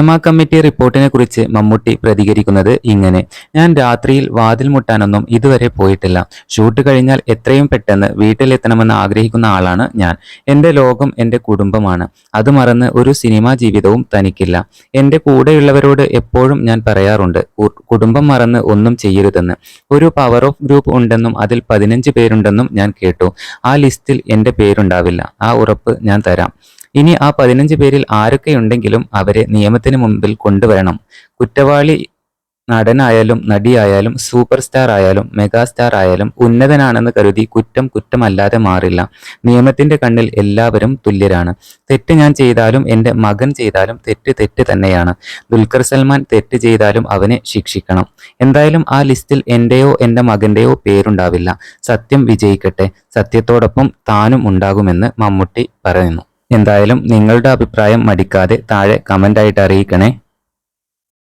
Hema committee റിപ്പോർട്ടിനെ കുറിച്ച് മമ്മൂട്ടി പ്രതികരിക്കുന്നത് ഇങ്ങനെ. ഞാൻ രാത്രിയിൽ വാതിൽ മുട്ടാനൊന്നും ഇതുവരെ പോയിട്ടില്ല. ഷൂട്ട് കഴിഞ്ഞാൽ എത്രയും പെട്ടെന്ന് വീട്ടിലെത്തണമെന്ന് ആഗ്രഹിക്കുന്ന ആളാണ് ഞാൻ. എന്റെ ലോകം എന്റെ കുടുംബമാണ്. അത് മറന്ന് ഒരു സിനിമാ ജീവിതവും തനിക്കില്ല. എന്റെ കൂടെയുള്ളവരോട് എപ്പോഴും ഞാൻ പറയാറുണ്ട് കുടുംബം മറന്ന് ഒന്നും ചെയ്യരുതെന്ന്. ഒരു പവർ ഓഫ് ഗ്രൂപ്പ് ഉണ്ടെന്നും അതിൽ പതിനഞ്ച് പേരുണ്ടെന്നും ഞാൻ കേട്ടു. ആ ലിസ്റ്റിൽ എന്റെ പേരുണ്ടാവില്ല. ആ ഉറപ്പ് ഞാൻ തരാം. ഇനി ആ പതിനഞ്ച് പേരിൽ ആരൊക്കെയുണ്ടെങ്കിലും അവരെ നിയമത്തിന് മുമ്പിൽ കൊണ്ടുവരണം. കുറ്റവാളി നടനായാലും നടിയായാലും സൂപ്പർ സ്റ്റാർ ആയാലും മെഗാസ്റ്റാർ ആയാലും ഉന്നതനാണെന്ന് കരുതി കുറ്റം കുറ്റമല്ലാതെ മാറില്ല. നിയമത്തിന്റെ കണ്ണിൽ എല്ലാവരും തുല്യരാണ്. തെറ്റ് ഞാൻ ചെയ്താലും എന്റെ മകൻ ചെയ്താലും തെറ്റ് തെറ്റ് തന്നെയാണ്. ദുൽഖർ സൽമാൻ തെറ്റ് ചെയ്താലും അവനെ ശിക്ഷിക്കണം. എന്തായാലും ആ ലിസ്റ്റിൽ എന്റെയോ എന്റെ മകന്റെയോ പേരുണ്ടാവില്ല. സത്യം വിജയിക്കട്ടെ. സത്യത്തോടൊപ്പം താനും ഉണ്ടാകുമെന്ന് മമ്മൂട്ടി പറയുന്നു. എന്തായാലും നിങ്ങളുടെ അഭിപ്രായം മടിക്കാതെ താഴെ കമന്റായിട്ട് അറിയിക്കണേ.